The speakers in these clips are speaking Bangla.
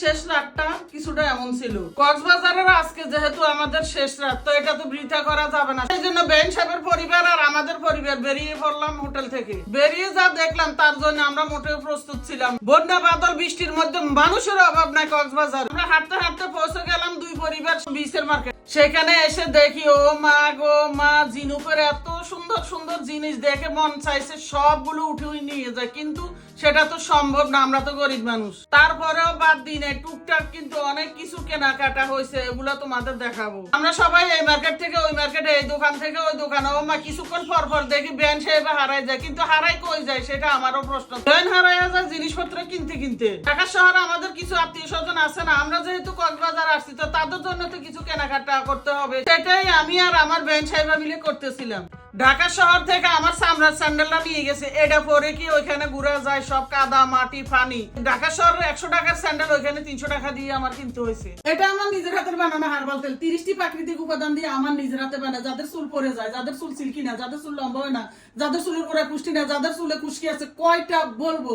শেষ রাতটা কিছুটা এমন ছিল। কক্সবাজারের আজকে যেহেতু আমাদের শেষ রাত, তো এটা তো বৃথা করা যাবে না। সেই জন্য বেন সাহেবের পরিবার আর আমাদের পরিবার বেরিয়ে পড়লাম হোটেল থেকে। বেরিয়ে যা দেখলাম, তার জন্য আমরা মোটেও প্রস্তুত ছিলাম। বন্যা, বাদল, বৃষ্টির মধ্যে মানুষের অভাব নাই কক্সবাজার। আমরা হাঁটতে হাঁটতে পৌঁছে গেলাম দুই পরিবার, বিচের মার্কেট। সেখানে এসে দেখি, ও মা গো, মা, জিনুকের এত সুন্দর সুন্দর জিনিস দেখে মন চাইছে, সবগুলো উঠে নিয়ে যায়। কিন্তু সেটা তো সম্ভব না, আমরা তো গরিব মানুষ। তারপরেও বাদ দিনে টুকটাক কিন্তু অনেক কিছু কেনাকাটা হয়েছে, এগুলো তোমাদের দেখাবো। আমরা সবাই এই মার্কেট থেকে, ওই মার্কেটে এই দোকান থেকে, ওই দোকানে, ও মা, কিছুক্ষণ পর পর দেখি ব্যান সাহেব হারাই যায়, কিন্তু হারাই কই যায়, সেটা আমারও প্রশ্ন। ব্যান হারাই যায় জিনিসপত্র কিনতে কিনতে। ঢাকা শহরে আমাদের কিছু আত্মীয় স্বজন আছে না, আমরা যেহেতু কক্সবাজার আসছি, তো তাদের জন্য তো কিছু কেনাকাটা করতে হবে। সেটাই আমি আর আমার ব্যাংক সাহেবা মিলে করতেছিলাম। ঢাকা শহর থেকে আমার স্যান্ডেলটা নিয়ে গেছে। এটা পরে কি ওইখানে ঘুরা যায় সব কাদা মাটি পানি। ঢাকা শহরে একশো টাকার স্যান্ডেল ওইখানে তিনশো টাকা দিয়ে আমার কিনতে হয়েছে। এটা আমার নিজের হাতের বানানো হার্বাল তেল। তিরিশটি প্রাকৃতিক উপাদান দিয়ে আমার নিজের হাতে বানায়। যাদের চুল পরে যায় যাদের চুল সিল্কি না যাদের চুল লম্বা হয় না যাদের চুলের গোড়া পুষ্টি না যাদের চুলে আছে কয়টা বলব?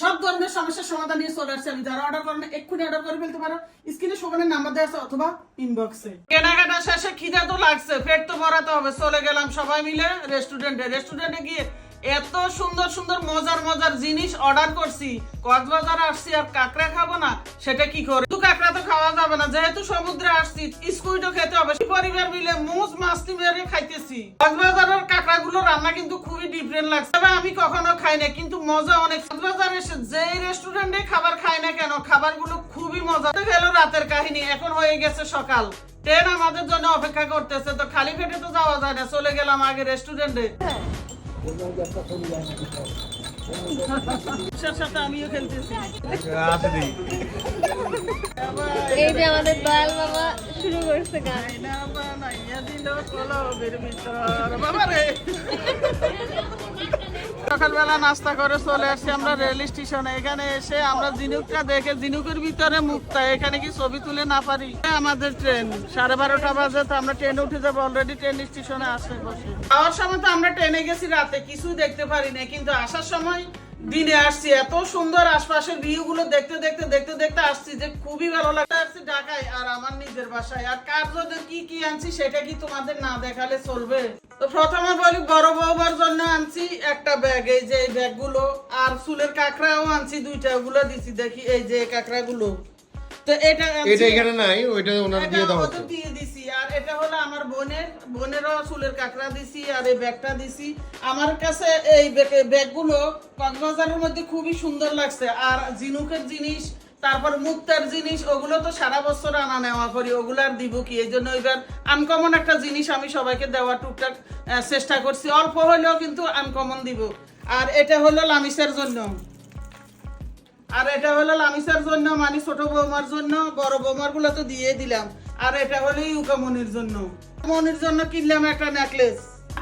সব ধরনের সমস্যার সমাধান নিয়ে চলে আসছে আমি। যারা অর্ডার করেন এক্ষুনি অর্ডার করে ফেলতে পারো। স্ক্রিনে নাম্বার দেওয়া আছে অথবা ইনবক্সে কেনাকাটা শেষে খিদা তো লাগছে, পেট তো ভরাতে হবে। চলে গেলাম সবাই মিলে রেস্টুরেন্টে রেস্টুরেন্টে গিয়ে এত সুন্দর সুন্দর মজার মজার জিনিস অর্ডার করছি। কক্সবাজার আসছি আর কাঁকড়া খাব না, সেটা কি করে? শুধু কাঁকড়া তো খাওয়া যাবে না, যেহেতু সমুদ্রে আসছি স্কুইডও খেতে হবে। পরিবার মিলে মুজ মাছটি মেরে খাইতেছি। কক্সবাজারের কাঁকড়া গুলো রান্না কিন্তু খুবই ডিফারেন্ট লাগছে। তবে আমি কখনো খাই না কিন্তু মজা অনেক। কক্সবাজার এসে যে রেস্টুরেন্টে খাবার খাই না কেন, খাবারগুলো খুবই মজা তো গেল রাতের কাহিনী, এখন হয়ে গেছে সকাল। ট্রেন আমাদের জন্য অপেক্ষা করতেছে তো খালি পেটে তো যাওয়া যায় না চলে গেলাম আগে রেস্টুরেন্টে আমিও খেলতেছি এই যে আমাদের দয়াল বাবা শুরু করছে গান। বাবা রে। সকালবেলা নাস্তা করে চলে আসছি আমরা রেল স্টেশনে। এখানে এসে আমরা জিনুকটা দেখে, জিনুকের ভিতরে মুক্তা, এখানে কি ছবি তুলে না পারি? আমাদের ট্রেন, সাড়ে বারোটা বাজে তো আমরা ট্রেনে উঠে যাব অলরেডি ট্রেন স্টেশনে আসে বসে। যাওয়ার সময় তো আমরা ট্রেনে গেছি রাতে কিছু দেখতে পারি না। কিন্তু আসার সময় দিনে আসছি এত সুন্দর আশপাশের ভিউ গুলো দেখতে দেখতে দেখতে দেখতে আসছি যে খুবই ভালো লাগছে। আসছি ঢাকায় আর আমার নিজের বাসায়। আর কার জন্য কি কি আনছি সেটা কি তোমাদের না দেখালে চলবে? তো প্রথমে বলি বড় বউবার জন্য আনছি একটা ব্যাগ। এই যে এই ব্যাগগুলো আর চুলের কাঁকড়াও আনছি দুইটা। ওগুলো দিছি দেখি এই যে কাঁকড়া গুলো তো এটা এটা এখানে নাই ওইটা ওনারা দিয়ে ওদের দিয়ে দিছি। হলো আমার বোনের, বোনেরও চুলের কাঁকড়া দিছি আর এই ব্যাগটা দিছি। আমার কাছে এই ব্যাগগুলো কক্সবাজারের মধ্যে খুবই সুন্দর লাগছে। আর জিনুকের জিনিস, তারপর মুক্তার জিনিস, ওগুলো তো সারা বছর আনা নেওয়া করি, ওগুলো আর দিব কি? এই জন্য এবার আনকমন একটা জিনিস আমি সবাইকে দেওয়া টুকটাক চেষ্টা করছি। অল্প হলেও কিন্তু আনকমন দিব। আর এটা হলো লামিসের জন্য। আর এটা হলো লামিসার জন্য মানে ছোট বৌমার জন্য, বড় বৌমারগুলো তো দিয়ে দিলাম। আর এটা হলো ইউকামনির জন্য। মনির জন্য কিনলাম একটা নেকলেস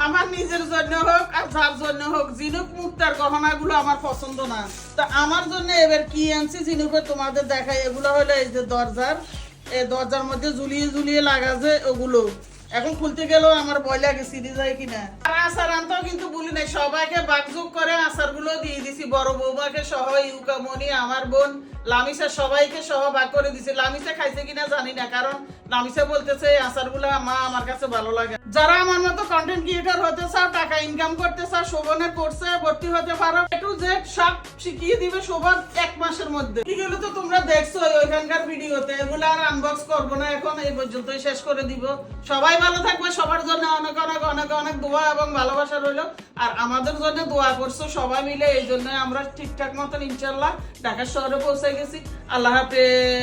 আমার নিজের জন্য হোক আর যার জন্য হোক জিনুক মুক্তার গহনাগুলো আমার পছন্দ না। তা আমার জন্য এবার কি আনছি জিনুকে তোমাদের দেখাই। এগুলো হলো এই যে দরজার, এই দরজার মধ্যে ঝুলিয়ে ঝুলিয়ে লাগা যে ওগুলো। এখন খুলতে গেলেও আমার ভয় লাগে সিঁড়ি যায় কিনা। আর আচার আনতেও কিন্তু বলি নাই, সবাইকে বাগযোগ করে আসারগুলো দিয়ে দিছি। বড় বৌমাকে সহ ইউকামনি আমার বোন, লামিসা, সবাইকে সহ ভাগ করে দিছে। লামিসা খাইছে কিনা জানি না, কারণ লামিসা বলতেছে আসারগুলা মা আমার কাছে ভালো লাগে যারা আমার মতো কন্টেন্ট ক্রিয়েটার টাকা ইনকাম করতে চাও শোভনের কোর্সে ভর্তি হতে পারো। এ টু জেড সব শিখিয়ে দিবে শোভন এক মাসের মধ্যে। এগুলো তো তোমরা দেখছ ওইখানকার ভিডিওতে। এগুলো আর আনবক্স করব না এখন, এই পর্যন্তই শেষ করে দিব। সবাই ভালো থাকবে, সবার জন্য অনেক অনেক অনেক অনেক দোয়া এবং ভালোবাসা রইল। আর আমাদের জন্য দোয়া করছ সবাই মিলে, এই জন্য আমরা ঠিকঠাক মতন ইনশাল্লাহ ঢাকা শহরে পৌঁছে গেছি। আল্লাহ হাফেজ।